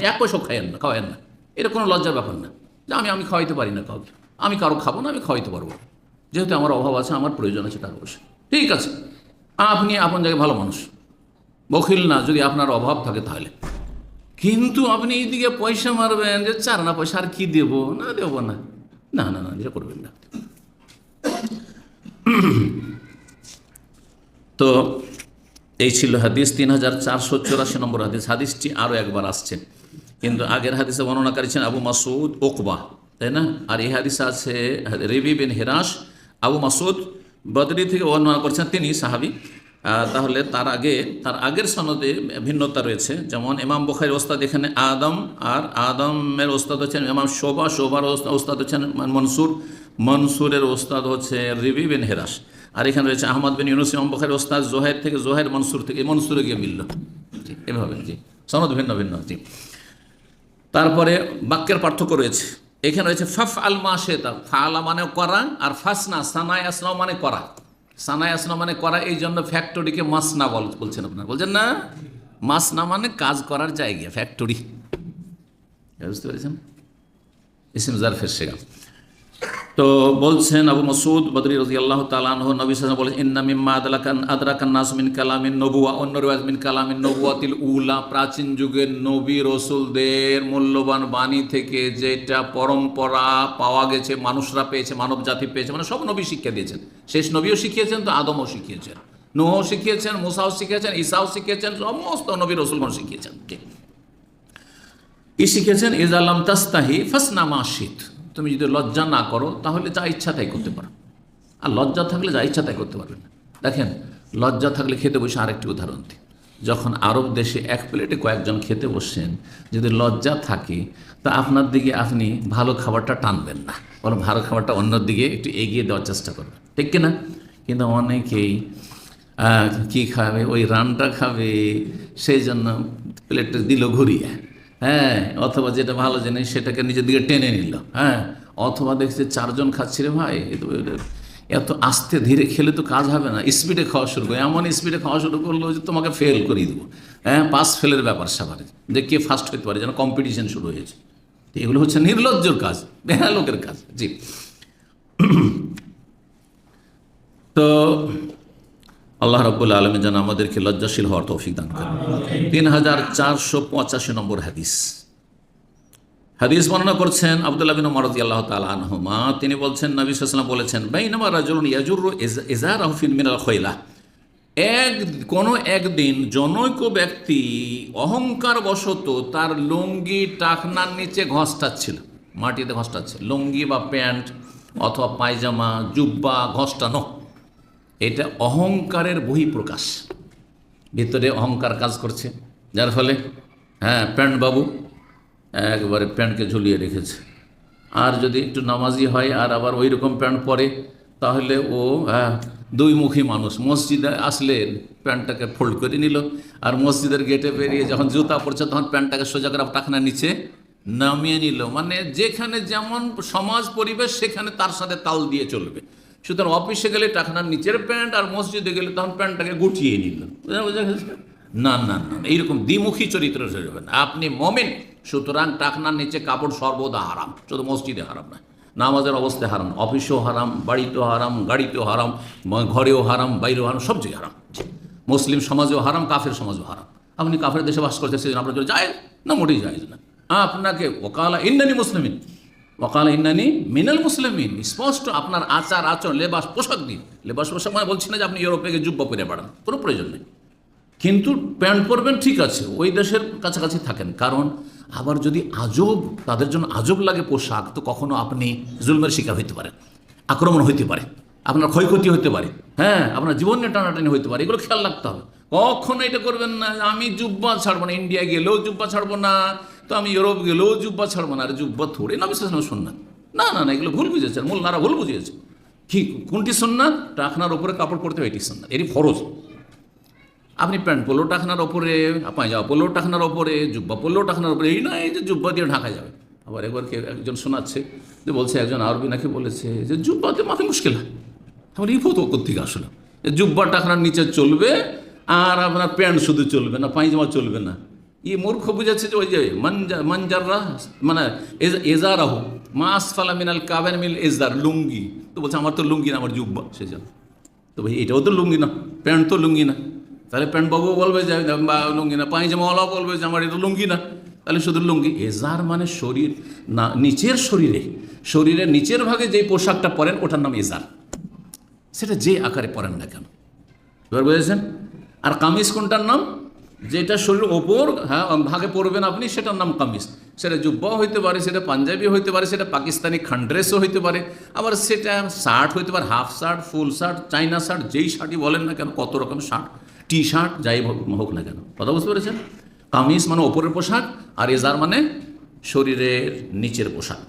আপনি এক পয়সাও খাইয়েন না, খাওয়ায়েন না। এটা কোনো লজ্জার ব্যাপার না। যে আমি আমি খাওয়াইতে পারি না কাউকে। আমি কারও খাব না, আমি খাওয়াইতে পারব যেহেতু আমার অভাব আছে, আমার প্রয়োজন আছে টাকা পয়সা। ঠিক আছে। আপনি আপন জায়গায় ভালো মানুষ। বখিল না, যদি আপনার অভাব থাকে তাহলে। কিন্তু আপনি এইদিকে পয়সা মারবেন যে চার না পয়সা আর কি দেবো? না দেবো না। না না না, এটা করবেন না। তো এই ছিল হাদিস তিন হাজার চারশো চৌরাশি নম্বর হাদিস। হাদিসটি আরও একবার আসছে। কিন্তু আগের হাদিসে বর্ণনা করেছেন আবু মাসুদ ওকবা তাই না? আর এই হাদিস আছে Ribi bin Hirash Abu Masud Badri থেকে বর্ণনা করছেন তিনি সাহাবি। তাহলে তার আগে, তার আগের সনদে ভিন্নতা রয়েছে। যেমন ইমাম বখারির ওস্তাদ এখানে আদম, আর আদমের ওস্তাদ হচ্ছেন ইমাম শোভা, শোভার ওস্তাদ হচ্ছেন মনসুর। মনসুরের ওস্তাদ হচ্ছে রিবি বিন হেরাস আর এখানে রয়েছে আহমদ বিন ইউনুস, ইমাম ওস্তাদ জোহের থেকে, জোহের মনসুর থেকে মনসুরে গিয়ে মিলল। এভাবে, জি। সনদ ভিন্ন ভিন্ন, জি। তারপরে বাক্যের পার্থক্য রয়েছে। এখানে রয়েছে ফাফ আল মাসেতা ফালা মানে করা আর ফাসনা সানায় আসনা মানে করা। সানায় আসনা মানে করা, এই জন্য ফ্যাক্টরিকে মাসনা বল, বলছেন আপনার। বলছেন না, মাসনা মানে কাজ করার জায়গা, ফ্যাক্টরি। বুঝতে পেরেছেন? ইসিম জারফের শেখা তো বলছেন আবু মসুদ বদরি রাজি আল্লাহ তালাহ নবী সালাম বলেন ইন্না মিম্মা আদলাকান আদরাকান নাস মিন কালামিন নবুয়া অন্য রেওয়াজ মিন কালামিন নবুয়াতিল উলা প্রাচীন যুগের নবী রসুলদের মূল্যবান বাণী থেকে যেটা পরম্পরা পাওয়া গেছে, মানুষরা পেয়েছে মানব জাতি পেয়েছে মানে সব নবী শিক্ষা দিয়েছেন। শেষ নবীও শিখিয়েছেন, তো আদমও শিখিয়েছেন। নোহ শিখিয়েছেন, মুসাও শিখিয়েছেন, ঈসাও শিখিয়েছেন, সমস্ত নবী রসুলগণ শিখিয়েছেন। কি? শিখেছেন ইজ আলম তাস্তাহি ফাসনামা শীত তুমি যদি লজ্জা না করো, তাহলে যা ইচ্ছা তাই করতে পারো। আর লজ্জা থাকলে যা ইচ্ছা তাই করতে পারবে না। দেখেন, লজ্জা থাকলে খেতে বসে আরেকটি উদাহরণ দিই। যখন আরব দেশে এক প্লেটে কয়েকজন খেতে বসছেন যদি লজ্জা থাকে, তা আপনার দিকে আপনি ভালো খাবারটা টানবেন না, বরং ভালো খাবারটা অন্যর দিকে একটু এগিয়ে দেওয়ার চেষ্টা করবেন। ঠিক কিনা? কিন্তু অনেকেই কি খাবে, ওই রানটা খাবে, সেই জন্য প্লেটটা দিল ঘুরিয়ে। হ্যাঁ অথবা যেটা ভালো জিনিস সেটাকে নিজের দিকে টেনে নিল হ্যাঁ? অথবা দেখছে চারজন খাচ্ছি রে ভাই এত আস্তে ধীরে খেলে তো কাজ হবে না, স্পিডে খাওয়া শুরু করে। এমন স্পিডে খাওয়া শুরু করল যে তোমাকে ফেল করিয়ে দেবো হ্যাঁ? পাস ফেলের ব্যাপার স্যাপারে, যে কে ফার্স্ট হতে পারে, যেন কম্পিটিশন শুরু হয়েছে এগুলো হচ্ছে নির্লজ্জর কাজ বেহা লোকের কাজ, জি। তো আল্লাহ রব্বুল আলমী যেন আমাদেরকে লজ্জাশীল হওয়ার তৌফিক দান করেন। তিন হাজার চারশো পঁচাশি নম্বর হাদিস। হাদিস বর্ণনা করছেন আবদুল্লাহ বিন মরদি আল্লাহ তালা আনহুমা। তিনি বলছেন, নবী সাল্লাম বলেছেন, বাইনামা রাজুল ইয়াজুর এজার আহফিন মিনাল খৈলা। এক, কোনো একদিন জনৈক ব্যক্তি অহংকার বশত তার লুঙ্গি টাকনার নিচে ঘষটাচ্ছিল মাটিতে ঘষটাচ্ছে লুঙ্গি বা প্যান্ট অথবা পায়জামা, জুব্বা ঘষটানো এটা অহংকারের বহিঃপ্রকাশ। ভিতরে অহংকার কাজ করছে। যার ফলে হ্যাঁ প্যান্ট বাবু একবারে প্যান্টকে ঝুলিয়ে রেখেছে। আর যদি একটু নামাজি হয়, আর আবার ওই রকম প্যান্ট পরে, তাহলে ও হ্যাঁ দুইমুখী মানুষ। মসজিদে আসলে প্যান্টটাকে ফোল্ড করে নিল। আর মসজিদের গেটে বেরিয়ে যখন জুতা পড়ছে তখন প্যান্টটাকে সোজা করে টাকনা নিচে নামিয়ে নিল। মানে যেখানে যেমন সমাজ, পরিবেশ, সেখানে তার সাথে তাল দিয়ে চলবে। সুতরাং অফিসে গেলে টাকনার নিচের প্যান্ট আর মসজিদে গেলে তখন প্যান্টটাকে গুটিয়ে নিল। বুঝা গেছে? না না না এইরকম দ্বিমুখী চরিত্র চলবেন আপনি মমেন, সুতরাং টাকনার নিচে কাপড় সর্বদা হারাম, শুধু মসজিদে হারাম না নামাজের অবস্থায় হারাম, অফিসেও হারাম, বাড়িতেও হারাম, গাড়িতেও হারাম ঘরেও হারাম, বাইরেও হারাম সব জায়গায় হারাম মুসলিম সমাজেও হারাম, কাফের সমাজেও হারাম। আপনি কাফের দেশে বাস করতে সেজন্য আপনার জন্য যায় না, মোটেই যায় না। আপনাকে ওকালা ইন্দানি মুসলিমিন। ওকালা ইন্নানি মিনাল মুসলিমিন স্পষ্ট আপনার আচার, আচরণ, লেবাস, পোশাক দিন লেবাস, পোশাক মানে বলছি না যে আপনি ইউরোপে গিয়ে যুব্ব পরে বাড়ান। কোনো প্রয়োজন নেই। কিন্তু প্যান্ট পরবেন, ঠিক আছে। ওই দেশের কাছাকাছি থাকেন। কারণ আবার যদি আজব, তাদের জন্য আজব লাগে পোশাক, তো কখনো আপনি জুলমের শিকার হইতে পারেন। আক্রমণ হইতে পারে। আপনার ক্ষয়ক্ষতি হতে পারে। হ্যাঁ আপনার জীবন নিয়ে টানাটানি হইতে পারে। এগুলো খেয়াল রাখতে হবে। কখনো এটা করবেন না আমি জুব্বা ছাড়বো না ইন্ডিয়া গেলেও জুব্বা ছাড়বো না। তো আমি ইউরোপ গেলেও জুব্বা ছাড়বো না আর জুব্বা থোড়ে। না বিশেষ শুননা না না না, এগুলো ভুল বুঝেছেন মোল্লারা ভুল বুঝিয়েছে। কি, কোনটি সন্ন্যাত টাকনার উপরে কাপড় পরতে হয়, এটি সন্ন্যাত এটি ফরজ। আপনি প্যান্ট পোলো টাকনার ওপরে পায়জামা পোলো টাকনার ওপরে, জুব্বা পোলো টাকনার ওপরে। এই না এই যে জুব্বা দিয়ে ঢাকা যাবে। আবার একবার কে একজন শোনাচ্ছে, যে বলছে, একজন আরবি নাকি বলেছে যে জুব্বাতে মাথায় মুশকিল হয়। আমার এই ফতো কোথেকে আসলে? জুব্বা টাকনার নিচে চলবে, আর আপনার প্যান্ট শুধু চলবে না, পায়জামা চলবে না। ই মূর্খ বুঝাচ্ছে যে ওই যে মঞ্জা- মঞ্জাররা মানে এজ- এজারাহু মা আসফালা মিনাল কাবেন মিল এজদার লুঙ্গি তো বলছে আমার তো লুঙ্গি না আমার জুব্বা সে জন্য তো ভাই এটাও তো লুঙ্গি না প্যান্ট তো লুঙ্গি না তাহলে প্যান্ট বাবু বলবে যে লুঙ্গি না পায়জামাওয়ালাও বলবে যে আমার এটা লুঙ্গি না তাহলে শুধু লুঙ্গি এজার মানে শরীর না নিচের শরীরে শরীরের নিচের ভাগে যেই পোশাকটা পরেন ওটার নাম এজার সেটা যে আকারে পরেন না কেন এবার বুঝেছেন আর কামিজ কোনটার নাম যেটা শরীর ওপর হ্যাঁ ভাগে পরবেন আপনি, সেটার নাম কামিজ। সেটা জুব্বাও হইতে পারে, সেটা পাঞ্জাবি হইতে পারে, সেটা পাকিস্তানি খান্ড্রেসও হইতে পারে। আবার সেটা শার্ট হইতে পারে, half shirt, full shirt, China shirt, যেই শার্টই বলেন না কেন, কত রকম শার্ট টি শার্ট যাই হোক না কেন। কথা বুঝতে পেরেছেন? কামিজ মানে ওপরের পোশাক, আর এজার মানে শরীরের নিচের পোশাক।